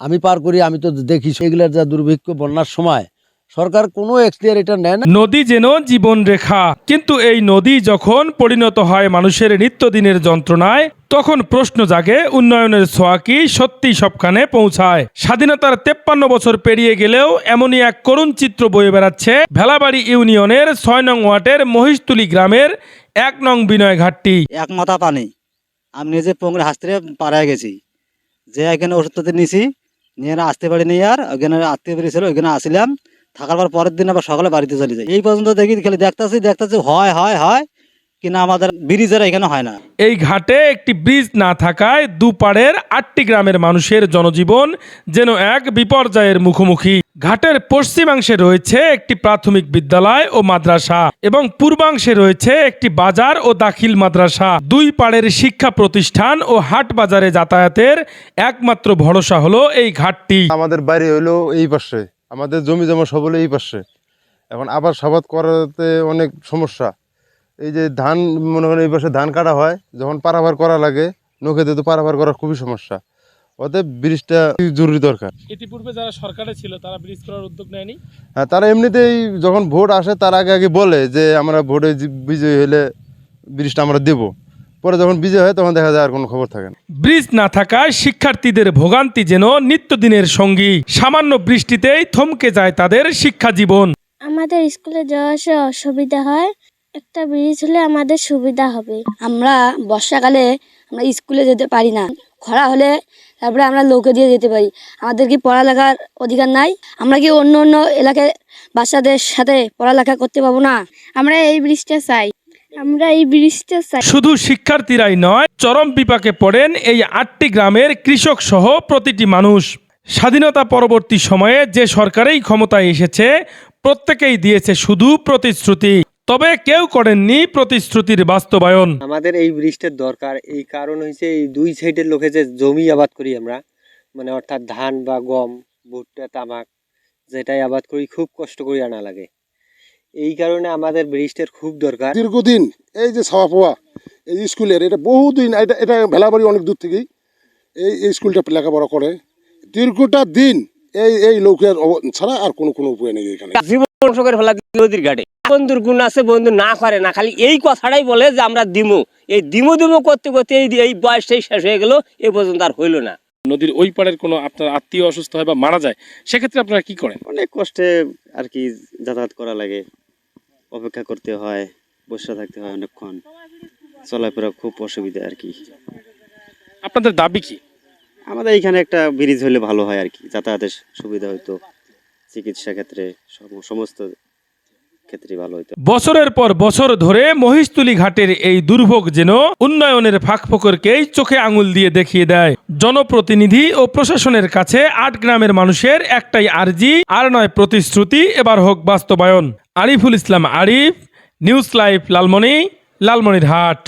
আমি পার করি আমি তো দেখি সেগুলার যা দুর্ভিক্ষ বন্যার সময়। সরকার কোনো এক্সটিয়ার এটা নেয় না। নদী যেন জীবন রেখা। কিন্তু এই নদী যখন পরিণত হয় মানুষের নিত্যদিনের যন্ত্রণায় তখন প্রশ্ন জাগে উন্নয়নের ছোঁয়া কি সত্যি সবখানে পৌঁছায়। স্বাধীনতার তেপ্পান্ন বছর পেরিয়ে গেলেও এমনই এক করুণ চিত্র বয়ে বেড়াচ্ছে ভেলাবাড়ি ইউনিয়নের ছয় নং ওয়ার্ডের মহিষতুলি গ্রামের এক নং বিনয় ঘাটটি। এক মাথা পানি। আমি নিজে পোংরে হাসতে পাড়ায় গেছি। যে এখানে ওষুধ নিছি নিয়ে আসতে পারিনি আর ওখানে আত্মীয় বেরিয়েছিল ওইখানে আসলাম। থাকার পর পরের দিন আবার সকালে বাড়িতে চলে যাই। এই পর্যন্ত দেখি, খালি দেখতেছি দেখতেছি, হয় হয় হয়। কিনা আমাদের ব্রিজের এখানে হয় না। এই ঘাটে একটি ব্রিজ না থাকায় দুপাড়ের আটটি গ্রামের মানুষের জনজীবন যেন এক বিপর্যয়ের মুখোমুখি। ঘাটের পশ্চিমাংশে রয়েছে একটি প্রাথমিক বিদ্যালয় ও মাদ্রাসা এবং পূর্বাংশে রয়েছে একটি বাজার ও দাখিল মাদ্রাসা। দুই পাড়ের শিক্ষা প্রতিষ্ঠান ও হাট বাজারে যাতায়াতের একমাত্র ভরসা হলো এই ঘাটটি। আমাদের বাড়ি হলো এই পাশে। আমাদের জমি জমা সব হলো এই পাশে। এখন আবার সাবাদ করাতে অনেক সমস্যা। এই যে ধান মনে করেন এই পাশে ধান কাটা হয় যখন পারাভার করা লাগে নৌকেতে তো পারাভার করা খুবই সমস্যা। অতএব ব্রিজটা জরুরি দরকার। ইতিপূর্বে যারা সরকারে ছিল তারা ব্রিজ করার উদ্যোগ নেয়নি? হ্যাঁ তারা এমনিতেই যখন ভোট আসে তার আগে আগে বলে যে আমরা ভোটে বিজয়ী হলে ব্রিজটা আমরা দেবো। পরে যখন বিজয় হয় তখন দেখা যায় আর কোনো খবর থাকে না। ব্রিজ না থাকায় শিক্ষার্থীদের ভোগান্তি যেন নিত্যদিনের সঙ্গী। সামান্য বৃষ্টিতেই থমকে যায় তাদের শিক্ষা জীবন। আমাদের স্কুলে যাওয়া আসা অসুবিধা হয়। একটা ব্রিজ হলে আমাদের সুবিধা হবে। আমরা বর্ষাকালে আমরা স্কুলে যেতে পারি না। খরা হলে তারপরে আমরা লোকে দিয়ে যেতে পারি। আমাদের কি পড়ালেখার অধিকার নাই? আমরা কি অন্য অন্য এলাকার বাচ্চাদের সাথে পড়ালেখা করতে পারব না? আমরা এই ব্রিজটা চাই। আমরা এই ব্রিজটা চাই। শুধু শিক্ষার্থীরাই নয়, চরম বিপাকে পড়েন এই আটটি গ্রামের কৃষক সহ প্রতিটি মানুষ। স্বাধীনতা পরবর্তী সময়ে যে সরকারেই ক্ষমতায় এসেছে, প্রত্যেকেই দিয়েছে শুধু প্রতিশ্রুতি। তবে কেউ করেননি প্রতিশ্রুতির বাস্তবায়ন। আমাদের এই ব্রিজটার দরকার এই কারণ হয়েছে এই দুই সাইডের লোকে যে জমি আবাদ করি আমরা মানে অর্থাৎ ধান বা গম ভুট্টা তামাক যেটাই আবাদ করি খুব কষ্ট করি আনা লাগে। এই কারণে আমাদের ব্রিজটার খুব দরকার। দীর্ঘদিন এই যে ছাওয়া পাওয়া এই স্কুলের এটা বহুদিন এটা এটা ভেলাবাড়ি অনেক দূর থেকেই এই এই স্কুলটা লেখাপড়া করে। দীর্ঘটা দিন এই এই লোকের ছাড়া আর কোনো কোনো উপায় নেই এখানে। করে ফেলা নদীর ঘাটে? বন্ধুর গুণ আছে বন্ধু না করে না খালি এই কথাটাই বলে যে আমরা দিমু। এই দিমু দিমু করতে করতে এই এই বয়সটাই শেষ হয়ে গেল এ পর্যন্ত আর হইল না। নদীর ওই পাড়ের কোনো আপনার আত্মীয় অসুস্থ হয় বা মারা যায় সেক্ষেত্রে আপনারা কি করেন? অনেক কষ্টে আর কি যাতায়াত করা লাগে। অপেক্ষা করতে হয় বসে থাকতে হয় অনেকক্ষণ। চলাফেরা খুব অসুবিধা আর কি। আপনাদের দাবি কি? আমাদের এখানে একটা ব্রিজ হলে ভালো হয় আর কি যাতায়াতের সুবিধা হইতো। চিকিৎসা ক্ষেত্রে সমস্ত বছরের পর বছর ধরে মহিষতুলি ঘাটের এই দুর্ভোগ যেন উন্নয়নের ফাঁকফোকরকেই চোখে আঙুল দিয়ে দেখিয়ে দেয়। জনপ্রতিনিধি ও প্রশাসনের কাছে আট গ্রামের মানুষের একটাই আর্জি, আর নয় প্রতিশ্রুতি, এবার হোক বাস্তবায়ন। Ariful Islam Arif, news live Lalmoni, Lalmonirhat.